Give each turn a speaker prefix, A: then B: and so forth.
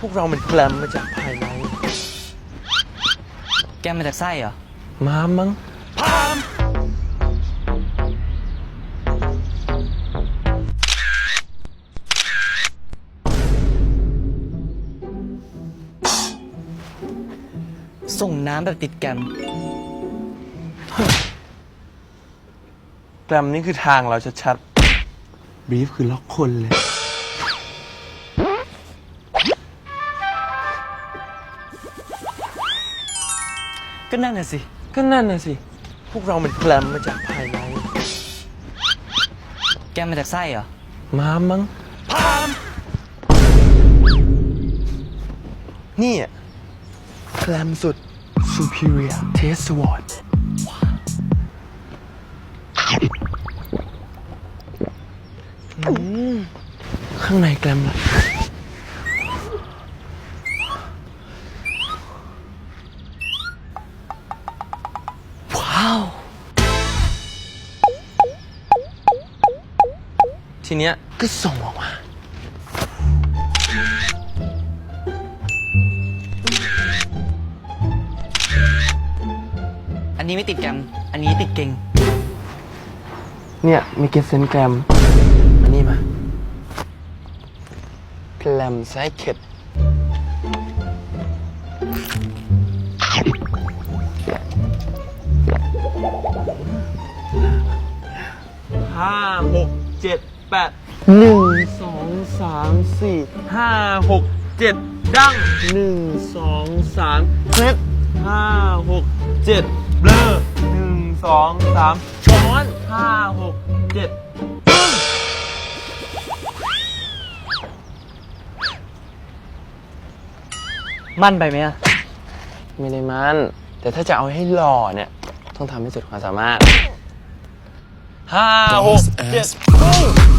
A: พวกเรามันแกลมมาจากภายใน
B: แกมาจากไส้เหรอ
A: มามั้ง
B: ส่งน้ำแบบติดแกม
A: แกลมนี่คือทางเราชัดๆบีฟคือล็อกคนเลย
B: ก็นั่นน่ะสิ
A: ก็นั่นน่ะสิ พวกเรามันแกลมมาจากภายใน
B: แกมาจากไส้เหรอ
A: มามั้งนี่อะแกลมสุด superior taste award อืมข้างในแกลมละ
B: ว้าว
A: ทีเนี้ยก็ส่งออกมา
B: อันนี้ไม่ติดแกมอันนี้ติดเก่ง
A: เนี่ยมีเกสเซนแกรมอันนี้มาแกลมไซเค็ด ห้าหกเจ็ดแปดหนึ่งสองสามสี่ห้าหกเจ็ดดั้งหนึ่งสองสามคลิปห้าหกเจ็ดเบลอหนึ่งสองสามช้อนห้าหกเจ็ดปึ้ง
B: มั่นไปไหมอะ
A: ไม่ได้มัน แต่ถ้าจะเอาให้หล่อเนี่ย ต้องทำให้สุดความสามารถ ห้าหกเจ็ดปึ้ง